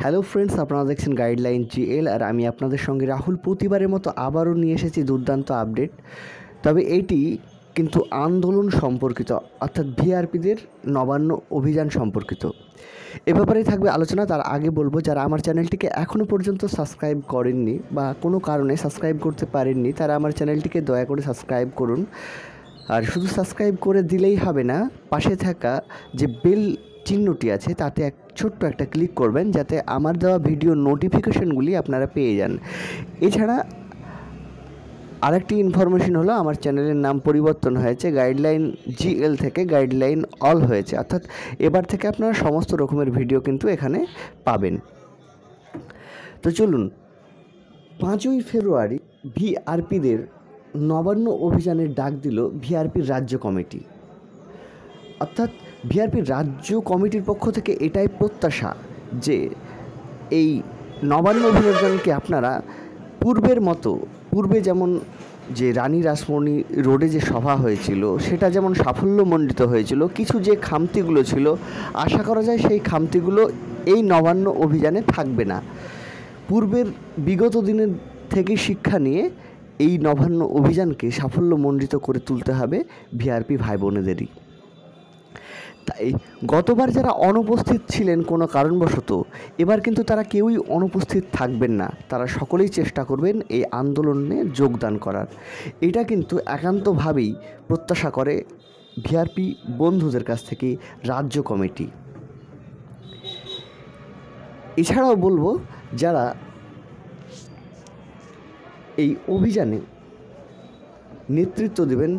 Hello friends আপনারা দেখছেন guideline GL আর আমি আপনাদের সঙ্গে রাহুল প্রতিবারের মতো আবারও নিয়ে এসেছি দুর্দান্ত আপডেট তবে এটি কিন্তু আন্দোলন সম্পর্কিত, অর্থাৎ ভিআরপিদের নবান্ন অভিযান সম্পর্কিত। এ ব্যাপারে থাকবে আলোচনা, তার আগে বলব, যারা আমার চ্যানেলটিকে এখনও পর্যন্ত সাবস্ক্রাইব করেননি বা কোনো কারণে সাবস্ক্রাইব করতে পারেননি, তারা আমার চ্যানেলটিকে দয়া করে সাবস্ক্রাইব করুন। আর শুধু সাবস্ক্রাইব করে দিলেই হবে না, পাশে থাকা যে বেল চিহ্নটি আছে, তাতে এক ছোট্ট একটা ক্লিক করবেন যাতে আমার দেওয়া ভিডিও নোটিফিকেশনগুলি আপনারা পেয়ে যান। এছাড়া আরেকটি ইনফরমেশন হলো, আমার চ্যানেলের নাম পরিবর্তন হয়েছে গাইডলাইন জিএল থেকে গাইডলাইন অল হয়েছে। অর্থাৎ এবার থেকে আপনারা সমস্ত রকমের ভিডিও কিন্তু এখানে পাবেন। তো চলুন, পাঁচই ফেব্রুয়ারি ভিআরপিদের নবান্ন অভিযানের ডাক দিল ভিআরপির রাজ্য কমিটি। অর্থাৎ ভিআরপির রাজ্য কমিটির পক্ষ থেকে এটাই প্রত্যাশা যে এই নবান্ন অভিযানকে আপনারা পূর্বের মতো, পূর্বে যেমন যে রানী রাসমণি রোডে যে সভা হয়েছিল, সেটা যেমন সাফল্যমণ্ডিত হয়েছিল, কিছু যে খামতিগুলো ছিল, আশা করা যায় সেই খামতিগুলো এই নবান্ন অভিযানে থাকবে না। পূর্বের বিগত দিনের থেকে শিক্ষা নিয়ে এই নবান্ন অভিযানকে সাফল্যমণ্ডিত করে তুলতে হবে ভিআরপি ভাই বোনেদেরই তাই গতবার যারা অনুপস্থিত ছিলেন কোনো কারণবশত, এবার কিন্তু তারা কেউই অনুপস্থিত থাকবেন না। তারা সকলেই চেষ্টা করবেন এই আন্দোলনে যোগদান করার। এটা কিন্তু একান্তভাবেই প্রত্যাশা করে ভিআরপি বন্ধুদের কাছ থেকে রাজ্য কমিটি। এছাড়াও বলব, যারা এই অভিযানে নেতৃত্ব দেবেন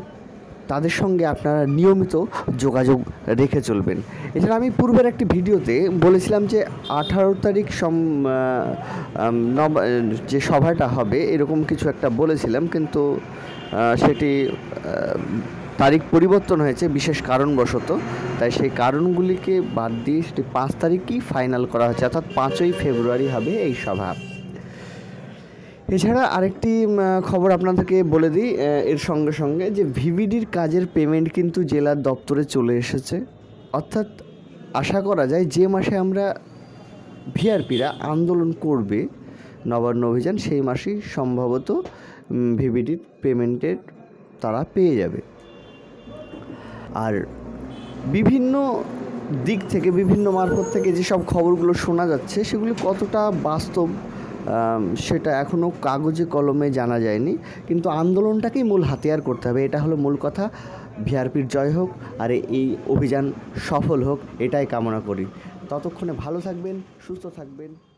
তাদের সঙ্গে আপনারা নিয়মিত যোগাযোগ রেখে চলবেন। এছাড়া আমি পূর্বের একটি ভিডিওতে বলেছিলাম যে আঠারো তারিখ সম যে সভাটা হবে, এরকম কিছু একটা বলেছিলাম, কিন্তু সেটি তারিখ পরিবর্তন হয়েছে, বিশেষ কারণবশত। তাই সেই কারণগুলিকে বাদ দিয়ে সেটি পাঁচ তারিখই ফাইনাল করা হয়েছে অর্থাৎ পাঁচই ফেব্রুয়ারি হবে এই সভা। এছাড়া আরেকটি খবর আপনাদেরকে বলে দিই এর সঙ্গে সঙ্গে যে ভিভিডির কাজের পেমেন্ট কিন্তু জেলার দপ্তরে চলে এসেছে। অর্থাৎ আশা করা যায় যে মাসে আমরা ভিআরপিরা আন্দোলন করবে নবান্ন অভিযান, সেই মাসেই সম্ভবত ভিভিডির পেমেন্টের তারা পেয়ে যাবে। আর বিভিন্ন দিক থেকে, বিভিন্ন মারফত থেকে যেসব খবরগুলো শোনা যাচ্ছে, সেগুলি কতটা বাস্তব সেটা এখনও কাগজে কলমে জানা যায়নি। কিন্তু আন্দোলনটাকেই মূল হাতিয়ার করতে হবে। এটা হলো মূল কথা। ভিআরপির জয় হোক, আর এই অভিযান সফল হোক, এটাই কামনা করি। ততক্ষণে ভালো থাকবেন, সুস্থ থাকবেন।